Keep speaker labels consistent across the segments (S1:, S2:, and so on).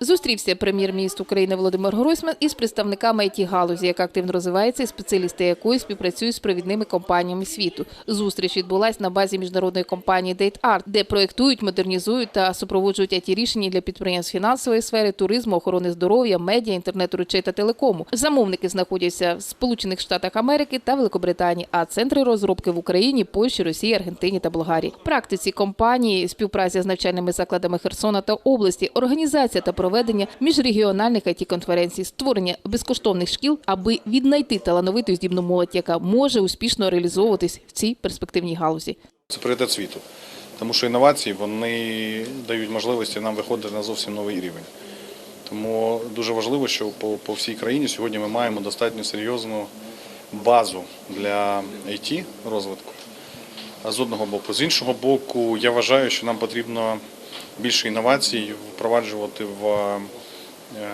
S1: Зустрівся прем'єр-міністр України Володимир Гройсман із представниками it галузі, яка активно розвивається, і спеціалісти якої співпрацюють з провідними компаніями світу. Зустріч відбулась на базі міжнародної компанії DateArt, де проєктують, модернізують та супроводжують it рішення для підприємств фінансової сфери, туризму, охорони здоров'я, медіа, інтернету речей та телекому. Замовники знаходяться в Сполучених Штатах Америки та Великобританії, а центри розробки в Україні, Польщі, Росії, Аргентині та Болгарії. Практиці компанії співпраця з навчальними закладами Херсона та області, організація та проведення міжрегіональних it конференцій, створення безкоштовних шкіл, аби віднайти талановиту здібну молодь, яка може успішно реалізовуватись в цій перспективній галузі.
S2: Це пріоритет світу, тому що інновації вони дають можливості нам виходити на зовсім новий рівень. Тому дуже важливо, що по, по всій країні сьогодні ми маємо достатньо серйозну базу для IT розвитку. А з одного боку, з іншого боку, я вважаю, що нам потрібно більше інновацій впроваджувати в, е,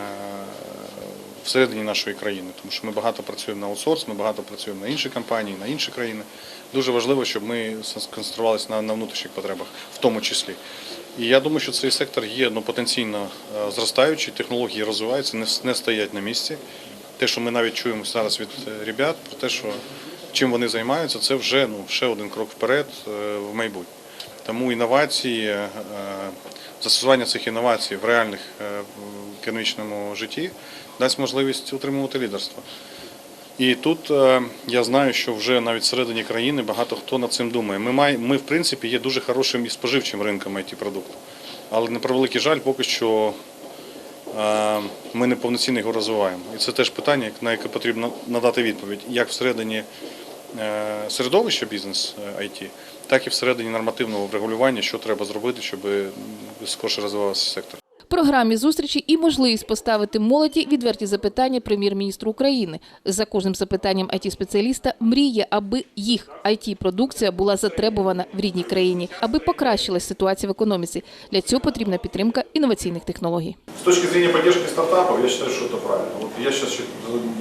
S2: всередині нашої країни, тому що ми багато працюємо на аутсорс, ми багато працюємо на інші компанії, на інші країни. Дуже важливо, щоб ми сконцентрувалися на, на внутрішніх потребах, в тому числі. І я думаю, що цей сектор є ну, потенційно е, зростаючий, технології розвиваються, не, не стоять на місці. Те, що ми навіть чуємо зараз від е, ребят, про те, що чим вони займаються, це вже ну, ще один крок вперед в майбутнє. Тому інновації, е, застосування цих інновацій в реальних е, економічному житті дасть можливість утримувати лідерство. І тут е, я знаю, що вже навіть всередині країни багато хто над цим думає. Ми ми в принципі є дуже хорошим і споживчим ринком it продукту. Але на превеликий жаль, поки що ми не повноцінно його розвиваємо. І це теж питання, на яке потрібно надати відповідь, як всередині середовища бізнес е, IT, так і всередині нормативного врегулювання, що треба зробити, щоб скорше розвивався сектор
S1: В програмі зустрічі і можливість поставити молоді відверті запитання прем'єр-міністру України. За кожним запитанням it спеціаліста мріє, аби їх it продукція була затребувана в рідній країні, аби покращилась ситуація в економіці. Для цього потрібна підтримка інноваційних технологій.
S3: С точки зрения поддержки стартапов, я считаю, что это правильно. Вот я сейчас,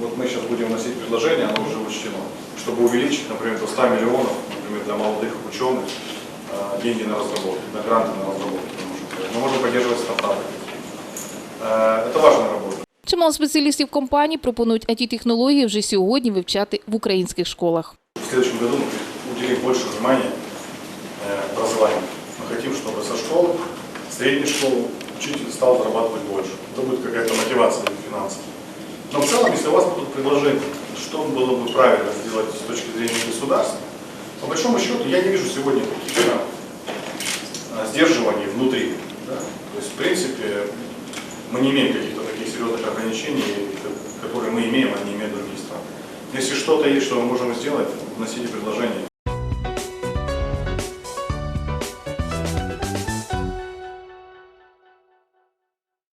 S3: вот мы сейчас будем вносить предложение, оно уже учтено, чтобы увеличить, например, до 100 миллионов, например, для молодых ученых э, деньги на разработку, на гранты на разработку. мы можем делать. Мы можем поддерживать стартапы. Э, Это важная работа.
S1: Чимало спеціалістів компаній пропонують it технології вже сьогодні вивчати в українських школах.
S3: В следующем году мы уделим больше внимания э, образованию. Мы хотим, чтобы со школы, средней школы учитель стал зарабатывать больше. Это будет какая-то мотивация финансов. Но в целом, если у вас будут предложения, что было бы правильно сделать с точки зрения государства, по большому счету я не вижу сегодня каких-то э, сдерживаний внутри. да. То есть, в принципе, мы не имеем каких-то таких серьезных ограничений, которые мы имеем, а не имеют другие страны. Если что-то есть, что мы можем сделать, вносите предложения.